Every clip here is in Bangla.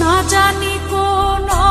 না জানি কোনো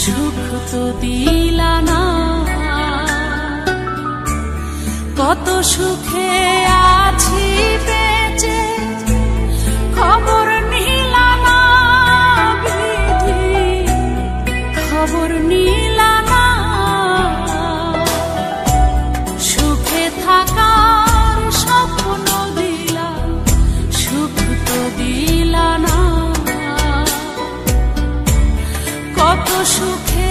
সুখ তো দিলা কত সুখে আছি বেঁচে, খবর নিলা খবর নিলা সুখে থাকার স্বপ্ন দিলা, সুখ তো দিলা সুখে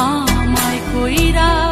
amai coirás.